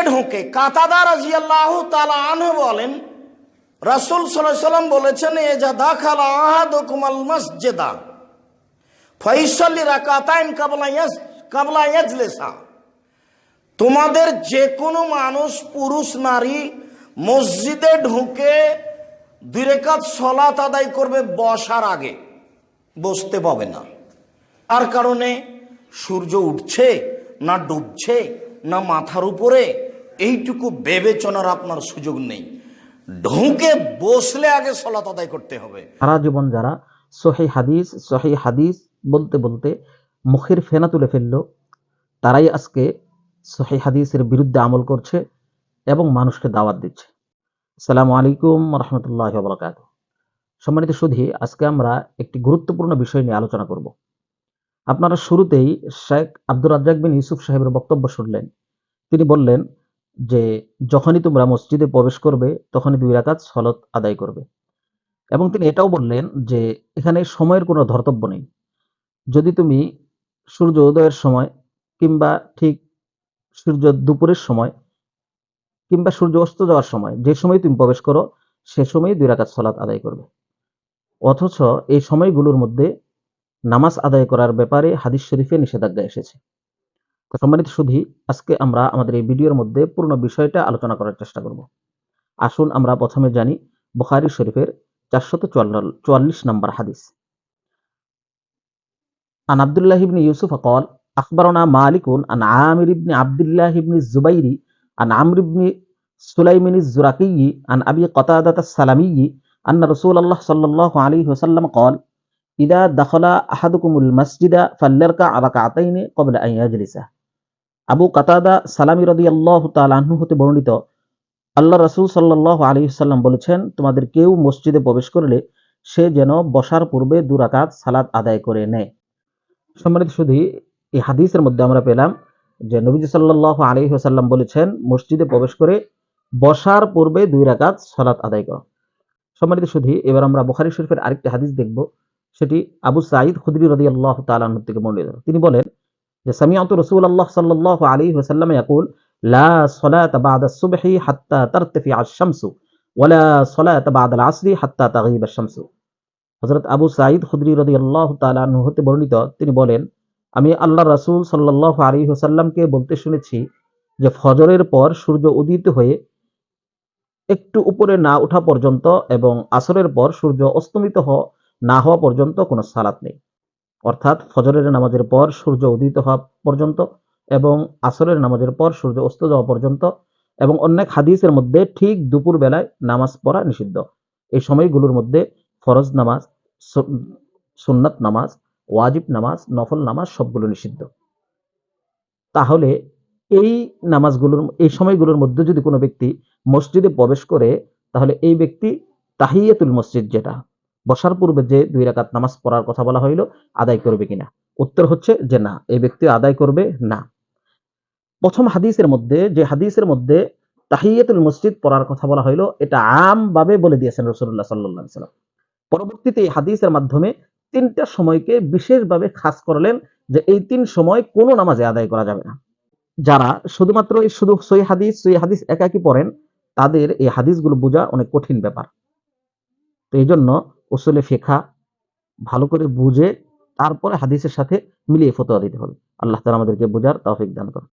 মসজিদে ঢোকে কাতাদা রাজিয়াল্লাহ তালা আনহু বলেন, রাসুল সাল্লাম বলেছেন, এ যা দাখালা আহাদুকুমাল মসজিদা ফৈসলি রাকাতাইন কাবলা কাবলা তোমাদের যে কোনো মানুষ, পুরুষ, নারী, মসজিদে ঢুকে দুই সলাত আদায় করবে বসার আগে। বসতে পাবে না। আর কারণে সূর্য উঠছে, না ডুবছে, না মাথার উপরে এইটুকু বিবেচনার আপনার সুযোগ নেই। ঢুকে বসলে আগে সলাত আদায় করতে হবে। সারা জীবন যারা সহি হাদিস সহি হাদিস বলতে বলতে মুখের ফেনা তুলে ফেলল, তারাই আজকে সহি হাদিসের বিরুদ্ধে আমল করছে এবং মানুষকে দাওয়াত দিচ্ছে। আসসালামু আলাইকুম রহমতুল্লাহ বরকাত সম্মানিত সুধী, আজকে আমরা একটি গুরুত্বপূর্ণ বিষয় নিয়ে আলোচনা করব। আপনারা শুরুতেই শেখ আব্দুর রাজ্জাক বিন ইউসুফ সাহেবের বক্তব্য শুনলেন। তিনি বললেন যে যখনই তোমরা মসজিদে প্রবেশ করবে, তখনই দুই রাকাত সলত আদায় করবে। এবং তিনি এটাও বললেন যে এখানে সময়ের কোনো ধর্তব্য নেই। যদি তুমি সূর্য উদয়ের সময় কিংবা ঠিক সূর্য দুপুরের সময় কিংবা সূর্য অস্ত যাওয়ার সময় যে সময় তুমি প্রবেশ করো, সে সময় দুই রাকাত সলাৎ আদায় করবে। অথচ এই সময়গুলোর মধ্যে নামাজ আদায় করার ব্যাপারে হাদিস শরীফে নিষেধাজ্ঞা এসেছে। সম্মানিত সুধি, আজকে আমরা আমাদের এই ভিডিওর মধ্যে পূর্ণ বিষয়টা আলোচনা করার চেষ্টা করব। আসুন আমরা প্রথমে জানি বুখারি শরীফের চারশত চুয়াল্লিশ নম্বর হাদিস। আন আবদুল্লাহ ইবনি ইউসুফ কল, আখবরনা মালিকুন আন আমির ইবনি আবদুল্লাহ ইবনি জুবাইরি, আন আমর ইবনি সুলাইমিন জুরাকি আন আবি কতাদাত সালামিয়ি, আন্না রসুল আল্লাহ সাল্লাহ আলী হুসাল্লাম কল, ইদা দখলা আহাদুকুমুল মসজিদা ফাল্লারকা আরাকাতাইনে কবলা আইয়াজলিসা আবু কাতাদা সালামি রদি আল্লাহ তালাহু হতে বর্ণিত, আল্লাহ রসুল সাল্লাহ আলী সাল্লাম বলেছেন, তোমাদের কেউ মসজিদে প্রবেশ করলে সে যেন বসার পূর্বে দুরাকাত সালাত আদায় করে নেয়। সম্মানিত শুধু এই হাদিসের মধ্যে আমরা পেলাম যে নবীজ সাল্লাহ আলী সাল্লাম বলেছেন, মসজিদে প্রবেশ করে বসার পূর্বে দুই রাকাত সালাত আদায় করো। সম্মানিত শুধু এবার আমরা বুখারী শরীফের আরেকটি হাদিস দেখব, সেটি আবু সাঈদ খুদরি রদি আল্লাহ তালাহ থেকে বর্ণিত। তিনি বলেন যে সামিয়াত রসুল আল্লাহ সাল্লাহ আলী ওসাল্লাম ইয়াকুল, লা সলাত বাদ সুবহি হাত্তা তারতফি ওয়ালা সলাত বাদ আল-আসরি হাত্তা তাগিব আবু সাঈদ খুদরি হতে বর্ণিত, তিনি বলেন, আমি আল্লাহ রাসূল ওয়াসাল্লামকে বলতে শুনেছি যে ফজরের পর সূর্য উদিত হয়ে একটু উপরে না ওঠা পর্যন্ত এবং আসরের পর সূর্য অস্তমিত না হওয়া পর্যন্ত কোনো সালাত নেই। অর্থাৎ ফজরের নামাজের পর সূর্য উদিত হওয়া পর্যন্ত এবং আসরের নামাজের পর সূর্য অস্ত যাওয়া পর্যন্ত এবং অনেক হাদিসের মধ্যে ঠিক দুপুর বেলায় নামাজ পড়া নিষিদ্ধ। এই সময়গুলোর মধ্যে ফরজ নামাজ সুন্নাত নামাজ, ওয়াজিব নামাজ, নফল নামাজ সবগুলো নিষিদ্ধ। তাহলে এই নামাজগুলোর, এই সময়গুলোর মধ্যে যদি কোনো ব্যক্তি মসজিদে প্রবেশ করে, তাহলে এই ব্যক্তি তাহিয়াতুল মসজিদ যেটা বসার পূর্বে যে দুই রাকাত নামাজ পড়ার কথা বলা হইল, আদায় করবে কিনা? উত্তর হচ্ছে যে না, এই ব্যক্তি আদায় করবে না। প্রথম হাদিসের মধ্যে, যে হাদিসের মধ্যে তাহিয়াতুল মসজিদ পড়ার কথা বলা হইল, এটা আমভাবে বলে দিয়েছেন রসুল্লাহ সাল্লাহ সাল্লাম পরবর্তীতে এই হাদিসের মাধ্যমে তিনটা সময়কে বিশেষভাবে খাস করলেন যে এই তিন সময় কোনো নামাজে আদায় করা যাবে না। যারা শুধুমাত্র এই শুধু সই হাদিস সই হাদিস একাকি পড়েন, তাদের এই হাদিসগুলো বোঝা অনেক কঠিন ব্যাপার। তো এই জন্য উসুলে ফেখা ভালো করে বুঝে তারপরে হাদিসের সাথে মিলিয়ে ফতোয়া দিতে হবে। আল্লাহ তালা আমাদেরকে বোঝার তৌফিক দান করুন।